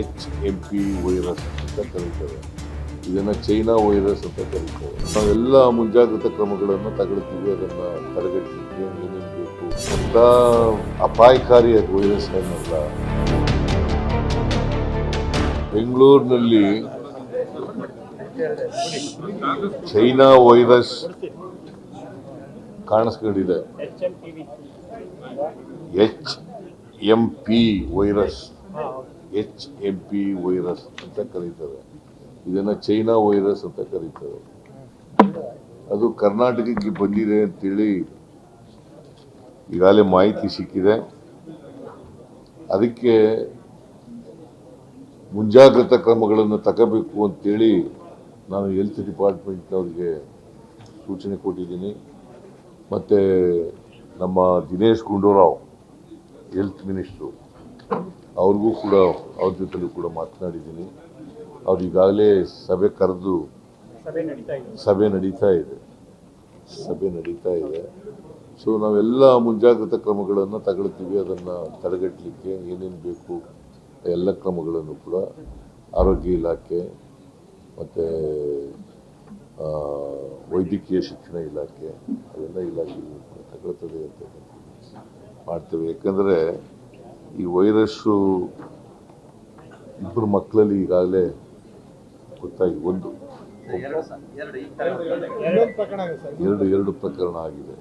H M P virus ಅಂತ ಕರೀತಾರೆ. ಇದನ್ನು ಚೈನಾ ವೈರಸ್ ಅಂತ ಕರೀತಾರೆ. ನಾವೆಲ್ಲ ಮುಂಜಾಗ್ರತಾ ಕ್ರಮಗಳನ್ನು ತಗೊಳ್ತೀವಿ, ಅದನ್ನು ತಡೆಗಟ್ಟಲಿಕ್ಕೆ ಏನೇನು ಬೇಕು ಅಂತ ಅಪಾಯಕಾರಿ ವೈರಸ್ ಏನಲ್ಲ ಬೆಂಗಳೂರಿನಲ್ಲಿ China virus ಕಾಣಿಸ್ಕೊಂಡಿದೆ. H M P virus H M P virus ಅಂತ ಕರೀತಾರೆ. ಇದನ್ನು ಚೈನಾ ವೈರಸ್ ಅಂತ ಕರೀತಾರೆ. ಅದು ಕರ್ನಾಟಕಕ್ಕೆ ಬಂದಿದೆ ಅಂತೇಳಿ ಈಗಾಗಲೇ ಮಾಹಿತಿ ಸಿಕ್ಕಿದೆ. ಅದಕ್ಕೆ ಮುಂಜಾಗ್ರತಾ ಕ್ರಮಗಳನ್ನು ತಗೋಬೇಕು ಅಂತೇಳಿ ನಾನು ಹೆಲ್ತ್ ಡಿಪಾರ್ಟ್ಮೆಂಟ್ನವ್ರಿಗೆ ಸೂಚನೆ ಕೊಟ್ಟಿದ್ದೀನಿ. ಮತ್ತು ನಮ್ಮ ದಿನೇಶ್ ಗುಂಡೂರಾವ್ ಹೆಲ್ತ್ ಮಿನಿಸ್ಟ್ರು ಅವ್ರಿಗೂ ಕೂಡ ಅವ್ರ ಜೊತೆಲೂ ಕೂಡ ಮಾತನಾಡಿದ್ದೀನಿ. ಅವ್ರು ಈಗಾಗಲೇ ಸಭೆ ಕರೆದು ಸಭೆ ನಡೀತಾ ಇದೆ. ಸಭೆ ನಡೀತಾ ಇದೆ. ಸೊ ನಾವೆಲ್ಲ ಮುಂಜಾಗ್ರತಾ ಕ್ರಮಗಳನ್ನು ತಗೊಳ್ತೀವಿ. ಅದನ್ನು ತಡೆಗಟ್ಟಲಿಕ್ಕೆ ಏನೇನು ಬೇಕು ಎಲ್ಲ ಕ್ರಮಗಳನ್ನು ಕೂಡ ಆರೋಗ್ಯ ಇಲಾಖೆ ಮತ್ತು ವೈದ್ಯಕೀಯ ಶಿಕ್ಷಣ ಇಲಾಖೆ ಅವೆಲ್ಲ ಇಲಾಖೆಗಳು ಕೂಡ ತಗೊಳ್ತದೆ ಅಂತ ಮಾಡ್ತೇವೆ. ಯಾಕಂದರೆ ಈ ವೈರಸ್ಸು ಇಬ್ಬರು ಮಕ್ಕಳಲ್ಲಿ ಈಗಾಗಲೇ ಗೊತ್ತಾಗಿ ಒಂದು. ಎರಡು ಎರಡು ಪ್ರಕರಣ ಆಗಿದೆ.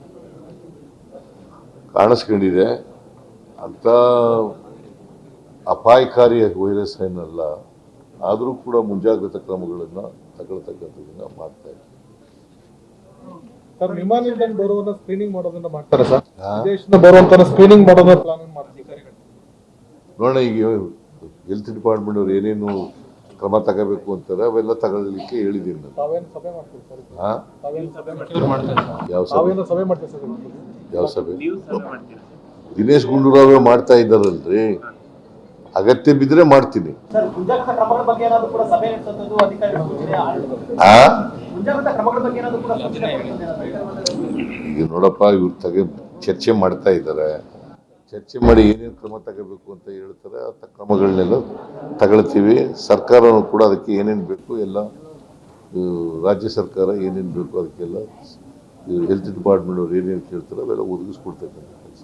ಕಾಣಿಸ್ಕೊಂಡಿದೆ ಅಂತ ಅಪಾಯಕಾರಿ ವೈರಸ್ ಏನಲ್ಲ ಆದರೂ ಕೂಡ ಮುಂಜಾಗ್ರತಾ ಕ್ರಮಗಳನ್ನು ತಗೊಳ್ತಕ್ಕಂಥದ್ದನ್ನು ಮಾಡ್ತಾ ಇದ್ದೀವಿ ಸರ್ ವಿಮಾನ ನಿಲ್ದಾಣ ಬರುವನ್ನ ಸ್ಕ್ರೀನಿಂಗ್ ಮಾಡೋದನ್ನ ಮಾಡ್ತಾರೆ ಸರ್? ದೇಶದಿಂದ ಬರುವಂತ ಸ್ಕ್ರೀನಿಂಗ್ ಮಾಡೋದನ್ನ ಪ್ಲಾನ್ ನೋಡೋಣ ಈಗ ಹೆಲ್ತ್ ಡಿಪಾರ್ಟ್ಮೆಂಟ್ ಅವ್ರು ಏನೇನು ಕ್ರಮ ತಗೋಬೇಕು ಅಂತಾರೆ ಅವೆಲ್ಲ ತಗೊಳ್ಳಿಕ್ಕೆ ಹೇಳಿದ್ದೀನಿ ನಾನು. ಯಾವ ಸಭೆ? ಯಾವ ಸಭೆ? ದಿನೇಶ್ ಗುಂಡೂರಾವ್ ಮಾಡ್ತಾ ಇದ್ದಾರಲ್ರಿ? ಅಗತ್ಯ ಬಿದ್ದರೆ ಮಾಡ್ತೀನಿ. ಸರ್ ಮುಂಜಾಗ್ರತಾ ಕ್ರಮಗಳ ಬಗ್ಗೆ ಏನಾದ್ರು ಕೂಡ ಸಭೆ ನಡೆಸುವಂತದ್ದು ಅಧಿಕಾರಿಗಳ ಸೂಚನೆ ಆ ಮುಂಜಾಗ್ರತಾ ಕ್ರಮಗಳ ಬಗ್ಗೆ ಏನಾದ್ರು ಕೂಡ ಸೂಚನೆ ಕೊಡುವಂಥದ್ದು ಏನಾದ್ರು? ಈಗ ನೋಡಪ್ಪ ಇವ್ರು ತಗ ಚರ್ಚೆ ಮಾಡ್ತಾ ಇದ್ದಾರೆ. ಚರ್ಚೆ ಮಾಡಿ ಏನೇನು ಕ್ರಮ ತಗೋಬೇಕು ಅಂತ ಹೇಳ್ತಾರೆ ತ- ಕ್ರಮಗಳನ್ನೆಲ್ಲ ತಗೊಳ್ತೀವಿ. ಸರ್ಕಾರನೂ ಕೂಡ ಅದಕ್ಕೆ ಏನೇನು ಬೇಕು ಎಲ್ಲ ರಾಜ್ಯ ಸರ್ಕಾರ ಏನೇನು ಬೇಕು ಅದಕ್ಕೆಲ್ಲ ಹೆಲ್ತ್ ಡಿಪಾರ್ಟ್ಮೆಂಟ್ ಅವ್ರು ಏನೇನು ಕೇಳ್ತಾರೆ ಅವೆಲ್ಲ ಒದಗಿಸ್ಕೊಡ್ತಕ್ಕಂಥ ಕೆಲಸ